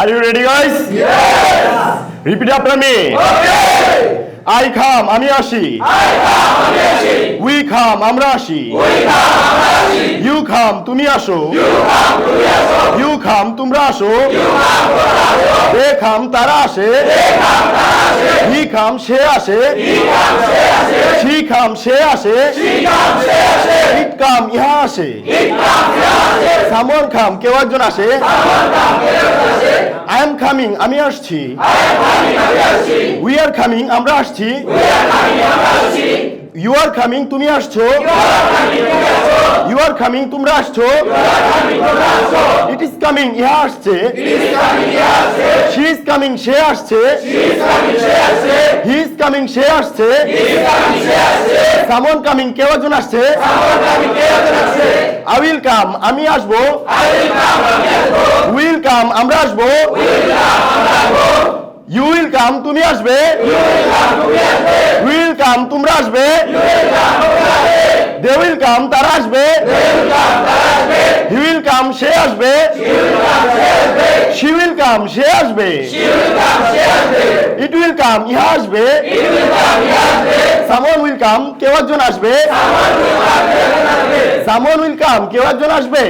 Are you ready, guys? Yes. Repeat after me. Okay. I come, আমি আসি। We come, আমরা আসি। You come, তুমি আসো। You come, তোমরা আসো। They come, তারা আসে। He come, সে আসে। She come, সে আসে। It খাম ইহা আসে। সামন খাম, কেউ একজন আসে? আই এম খামিং আমি আসছি। উই আর খামিং আমরা আসছি। ইউ আর খামিং তুমি আসছো। ইউ আর খামিং তোমরা আসছো। ইট ইজ কামিং ইহা আসছে। শি ইজ কামিং সে আসছে। হি ইজ কামিং সে আসছে। Someone coming, কেউ একজন আসছে। I will come, আমি আসব। Will come, আমরা আসব। You will come, তুমি আসবে। Will come, তোমরা আসবে। They will come, তারা আসবে। He will come, she আসবে। She will come, she আসবে। It will come, ইহা আসবে। Someone will come, কেউ একজন আসবে। Someone will come, কেউ একজন আসবে।